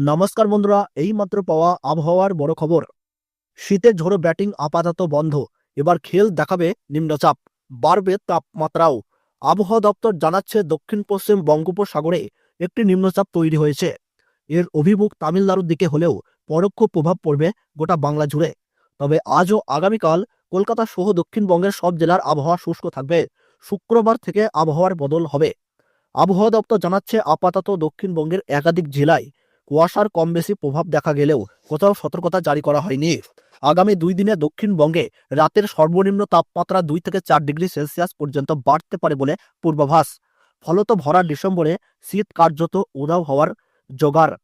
নমস্কার বন্ধুরা এইমাত্র পাওয়া আবহাওয়ার বড় খবর। শীতের ঝোড়ো ব্যাটিং আপাতত বন্ধ, এবার খেল দেখাবে নিম্নচাপ, বাড়বে তাপমাত্রাও। আবহাওয়া দপ্তর জানাচ্ছে দক্ষিণ পশ্চিম বঙ্গোপসাগরে একটি নিম্নচাপ তৈরি হয়েছে। এর অভিমুখ তামিলনাড়ুর দিকে হলেও পরোক্ষ প্রভাব পড়বে গোটা বাংলা জুড়ে। তবে আজও আগামীকাল কলকাতা সহ দক্ষিণবঙ্গের সব জেলার আবহাওয়া শুষ্ক থাকবে, শুক্রবার থেকে আবহাওয়ার বদল হবে। আবহাওয়া দপ্তর জানাচ্ছে আপাতত দক্ষিণবঙ্গের একাধিক জেলায় কুয়াশার কম বেশি প্রভাব দেখা গেলেও কোথাও সতর্কতা জারি করা হয়নি। আগামী দুই দিনে দক্ষিণবঙ্গে রাতের সর্বনিম্ন তাপমাত্রা দুই থেকে চার ডিগ্রি সেলসিয়াস পর্যন্ত বাড়তে পারে বলে পূর্বাভাস। ফলত ভরা ডিসেম্বরে শীত কার্যত উধাও হওয়ার জোগাড়।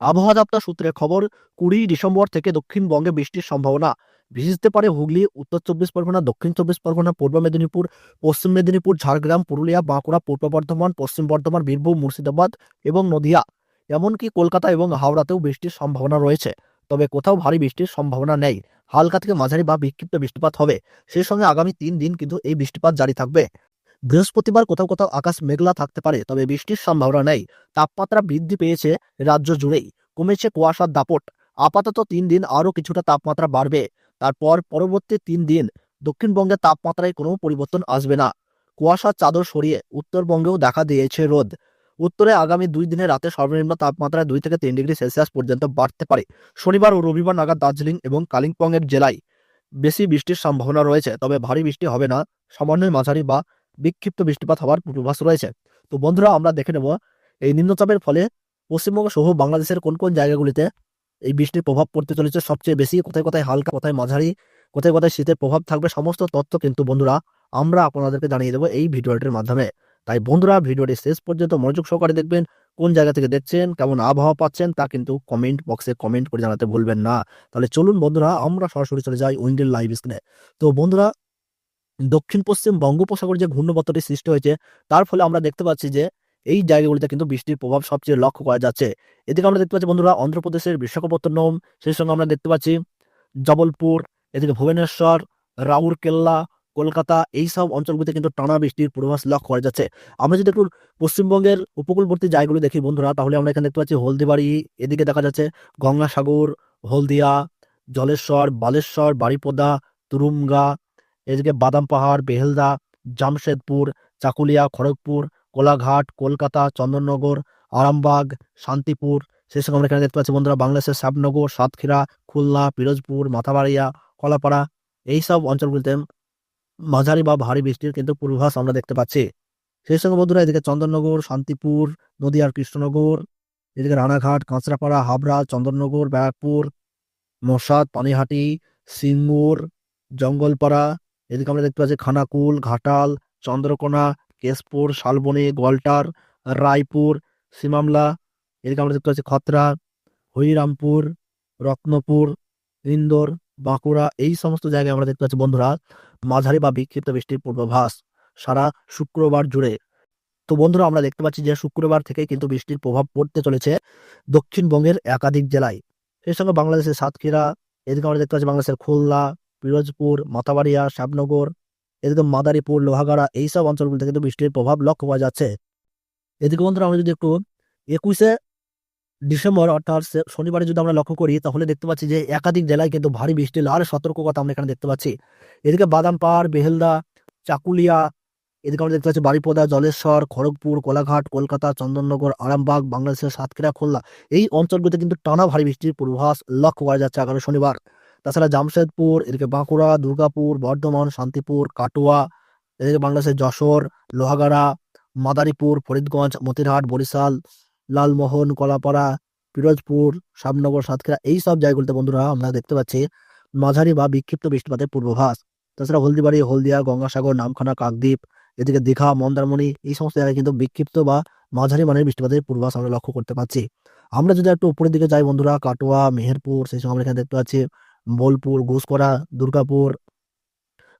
আবহাওয়া দপ্তর সূত্রে খবর, কুড়ি ডিসেম্বর থেকে দক্ষিণবঙ্গে বৃষ্টির সম্ভাবনা ভিজতে পারে হুগলি, উত্তর চব্বিশ পরগনা, দক্ষিণ চব্বিশ পরগনা, পূর্ব মেদিনীপুর, পশ্চিম মেদিনীপুর, ঝাড়গ্রাম, পুরুলিয়া, বাঁকুড়া, পূর্ব বর্ধমান, পশ্চিম বর্ধমান, বীরভূম, মুর্শিদাবাদ এবং নদিয়া। এমনকি কলকাতা এবং হাওড়াতেও বৃষ্টির সম্ভাবনা রয়েছে। তবে কোথাও ভারী বৃষ্টির সম্ভাবনা নেই। হালকা থেকে মাঝারি বা বিক্ষিপ্ত বৃষ্টিপাত হবে। সেই সঙ্গে আগামী তিন দিন কিন্তু এই বৃষ্টিপাত জারি থাকবে। বৃহস্পতিবার কোথাও কোথাও আকাশ মেঘলা থাকতে পারে, তবে বৃষ্টির সম্ভাবনা নেই। তাপমাত্রা বৃদ্ধি পেয়েছে রাজ্য জুড়েই। কমেছে কুয়াশার দাপট। আপাতত তিন দিন আরও কিছুটা তাপমাত্রা বাড়বে। তারপর পরবর্তী তিন দিন দক্ষিণবঙ্গের তাপমাত্রায় কোনো পরিবর্তন আসবে না। কুয়াশার চাদর সরিয়ে উত্তরবঙ্গেও দেখা দিয়েছে রোদ। উত্তরে আগামী দুই দিনে রাতে সর্বনিম্ন তাপমাত্রা দুই থেকে তিন ডিগ্রি সেলসিয়াস পর্যন্ত বাড়তে পারে। শনিবার ও রবিবার নাগাদ দার্জিলিং এবং কালিম্পংয়ের জেলায় বেশি বৃষ্টির সম্ভাবনা রয়েছে, তবে ভারী বৃষ্টি হবে না। সামান্যই মাঝারি বা বিক্ষিপ্ত বৃষ্টিপাত হওয়ার পূর্বাভাস রয়েছে। তো বন্ধুরা, আমরা দেখে নেব এই নিম্নচাপের ফলে পশ্চিমবঙ্গ সহ বাংলাদেশের কোন কোন জায়গাগুলিতে এই বৃষ্টির প্রভাব পড়তে চলেছে সবচেয়ে বেশি? কোথায় কোথায় হালকা, কোথায় মাঝারি, কোথায় কোথায় শীতের প্রভাব থাকবে? সমস্ত তথ্য কিন্তু বন্ধুরা, আমরা আপনাদেরকে জানিয়ে দেবো এই ভিডিওটির মাধ্যমে। তাই বন্ধুরা ভিডিওটি শেষ পর্যন্ত মনোযোগ সহকারে দেখবেন, কোন জায়গা থেকে দেখছেন, কেমন আবহাওয়া পাচ্ছেন তা কিন্তু কমেন্ট বক্সে কমেন্ট করে জানাতে ভুলবেন না। তাহলে চলুন বন্ধুরা, আমরা সরাসরি চলে যাই উইন্ডেল লাইভ স্ক্রিনে। তো বন্ধুরা, দক্ষিণ, পশ্চিম বঙ্গোপসাগরে যে ঘূর্ণবর্তটি সৃষ্টি হয়েছে, তার ফলে আমরা দেখতে পাচ্ছি যে এই জায়গাগুলিতে কিন্তু বৃষ্টির প্রভাব সবচেয়ে লক্ষ্য করা যাচ্ছে। এদিকে আমরা দেখতে পাচ্ছি বন্ধুরা, অন্ধ্রপ্রদেশের বিশাখাপত্তনম, সেই সঙ্গে আমরা দেখতে পাচ্ছি জবলপুর, এদিকে ভুবনেশ্বর, রাউরকেল্লা কলকাতা, এই সব অঞ্চলগুলিতে কিন্তু টানা বৃষ্টির পূর্বাভাস লক্ষ্য করা যাচ্ছে। আমরা যদি একটু পশ্চিমবঙ্গের উপকূলবর্তী জায়গাগুলো দেখি, বন্ধুরা, তাহলে আমরা এখানে দেখতে পাচ্ছি হলদিবাড়ি, এদিকে দেখা যাচ্ছে গঙ্গাসাগর, হলদিয়া, জলেশ্বর, বালেশ্বর বাড়িপদা তুরুমগা, এদিকে বাদাম পাহাড়, বেহেলদা, জামশেদপুর, চাকুলিয়া, খড়গপুর, কোলাঘাট, কলকাতা, চন্দননগর, আরামবাগ, শান্তিপুর, সেই সঙ্গে আমরা এখানে দেখতে পাচ্ছি, বন্ধুরা, বাংলাদেশের শ্যামনগর, সাতক্ষীরা, খুলনা, পিরোজপুর, মাথাবাড়িয়া, কলাপাড়া, এই সব অঞ্চলগুলিতে মাঝারি বা ভারী বৃষ্টির কিন্তু পূর্বাভাস আমরা দেখতে পাচ্ছি। সেই সঙ্গে বন্ধুরা এদিকে চন্দননগর, শান্তিপুর নদিয়ার কৃষ্ণনগর, এদিকে রানাঘাট, কাঁচরাপাড়া, হাবড়া, চন্দননগর, ব্যারাকপুর মশাদ পানিহাটি, সিঙ্গুর, জঙ্গলপাড়া, এদিকে আমরা দেখতে পাচ্ছি খানাকুল, ঘাটাল, চন্দ্রকোনা, কেশপুর, শালবনি, গোয়ালটার, রায়পুর, সিমামলা, এদিকে আমরা দেখতে পাচ্ছি খতরা, হরিরামপুর, রত্নপুর, ইন্দোর বাঁকুড়া, এই সমস্ত জায়গায় আমরা দেখতে পাচ্ছি, বন্ধুরা, মাঝারি বা বিক্ষিপ্ত বৃষ্টির পূর্বাভাস সারা শুক্রবার জুড়ে। তো বন্ধুরা, আমরা দেখতে পাচ্ছি যে শুক্রবার থেকে কিন্তু বৃষ্টির প্রভাব পড়তে চলেছে দক্ষিণবঙ্গের একাধিক জেলায়। সেই সঙ্গে বাংলাদেশের সাতক্ষীরা, এদিকে আমরা দেখতে পাচ্ছি বাংলাদেশের খুলনা, পিরোজপুর মাতাবাড়িয়া শ্যামনগর এদিকে মাদারীপুর, লোহাগাড়া এইসব অঞ্চলগুলিতে কিন্তু বৃষ্টির প্রভাব লক্ষ্য করা যাচ্ছে। এদিকে বন্ধুরা, আমরা যদি একটু একুশে ডিসেম্বর অর্থাৎ শনিবারে যদি আমরা লক্ষ্য করি, তাহলে দেখতে পাচ্ছি যে একাধিক জেলায় কিন্তু ভারী বৃষ্টি লাল সতর্কতা আমরা এখানে দেখতে পাচ্ছি। এদিকে বাদাম পাহাড় বেহেলদা, চাকুলিয়া, এদিকে আমরা দেখতে পাচ্ছি বাড়িপদা জলেশ্বর, খড়গপুর, কোলাঘাট, কলকাতা, চন্দননগর, আরামবাগ, বাংলাদেশের সাতক্ষীরা, খুলনা। এই অঞ্চলগুলিতে কিন্তু টানা ভারী বৃষ্টির পূর্বাভাস লক্ষ্য করা যাচ্ছে আগামী শনিবার। তাছাড়া জামশেদপুর, এদিকে বাঁকুড়া, দুর্গাপুর, বর্ধমান, শান্তিপুর, কাটোয়া, এদিকে বাংলাদেশের যশোর, লোহাগাড়া, মাদারীপুর, ফরিদগঞ্জ, মতিরহাট, বরিশাল লালমোহন, কলাপাড়া, পিরোজপুর শ্যামনগর সাতক্ষীরা, এই সব জায়গাগুলিতে বন্ধুরা আমরা দেখতে পাচ্ছি মাঝারি বা বিক্ষিপ্ত বৃষ্টিপাতের পূর্বাভাস। তাছাড়া হলদিবাড়ি, হলদিয়া, গঙ্গাসাগর, নামখানা, কাকদ্বীপ, এদিকে দীঘা, মন্দারমণি, এই সমস্ত জায়গায় কিন্তু বিক্ষিপ্ত বা মাঝারি মানের বৃষ্টিপাতের পূর্বাভাস আমরা লক্ষ্য করতে পারছি আমরা যদি একটু উপরের দিকে যাই বন্ধুরা, কাটোয়া, মেহেরপুর, সেই সঙ্গে আমরা এখানে দেখতে পাচ্ছি বোলপুর ঘুষকরা দুর্গাপুর,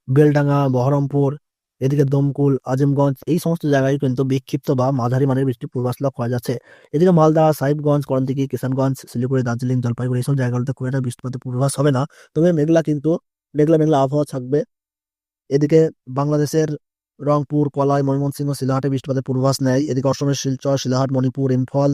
বেলডাঙ্গা, বহরমপুর এদিকে দমকুল, আজিমগঞ্জ, এই সমস্ত জায়গায় কিন্তু বিক্ষিপ্ত বা মাঝারি মানের বৃষ্টির পূর্বাস লক্ষ্য করা যাচ্ছে। এদিকে মালদা, সাহেবগঞ্জ করন্দিকি কিষানগঞ্জ, শিলিগুড়ি, দার্জিলিং, জলপাইগুড়ি, এইসব জায়গাগুলোতে খুব একটা বৃষ্টিপাতের পূর্বাস হবে না। তবে মেঘলা কিন্তু, মেঘলা মেঘলা আবহাওয়া থাকবে। এদিকে বাংলাদেশের রংপুর, কলাই, ময়মনসিংহ, শিলাহাটে বৃষ্টিপাতের পূর্বাস নেয়। এদিকে অসমের শিলচর, শিলাহাট, মণিপুর, ইম্ফল,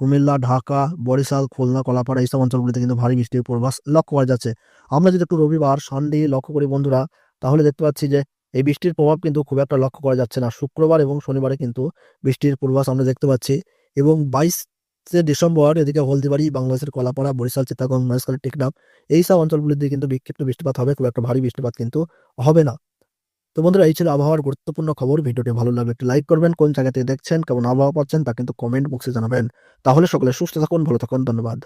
কুমিল্লা, ঢাকা, বরিশাল, খুলনা, কলাপাড়া এইসব অঞ্চলগুলিতে কিন্তু ভারী বৃষ্টির পূর্বাস লক্ষ্য করা যাচ্ছে। আমরা যদি একটু রবিবার, সানডে লক্ষ্য করি বন্ধুরা, তাহলে দেখতে পাচ্ছি যে এই বৃষ্টির প্রভাব কিন্তু খুব একটা লক্ষ্য করা যাচ্ছে না। শুক্রবার এবং শনিবারে কিন্তু বৃষ্টির পূর্বাভাস আমরা দেখতে পাচ্ছি এবং বাইশে ডিসেম্বর এদিকে হলদিবাড়ি, বাংলাদেশের কলাপাড়া, বরিশাল চিত্তাগঞ্জ মহেশখালী, টেকনাফ এই সব অঞ্চলগুলিতে কিন্তু বিক্ষিপ্ত বৃষ্টিপাত হবে। খুব একটা ভারী বৃষ্টিপাত কিন্তু হবে না। তো বন্ধুরা, এই ছিল আবহাওয়ার গুরুত্বপূর্ণ খবর। ভিডিওটি ভালো লাগলে একটি লাইক করবেন, কোন জায়গা থেকে দেখছেন, কেমন আবহাওয়া পাচ্ছেন তা কিন্তু কমেন্ট বক্সে জানাবেন। তাহলে সকলে সুস্থ থাকুন, ভালো থাকুন, ধন্যবাদ।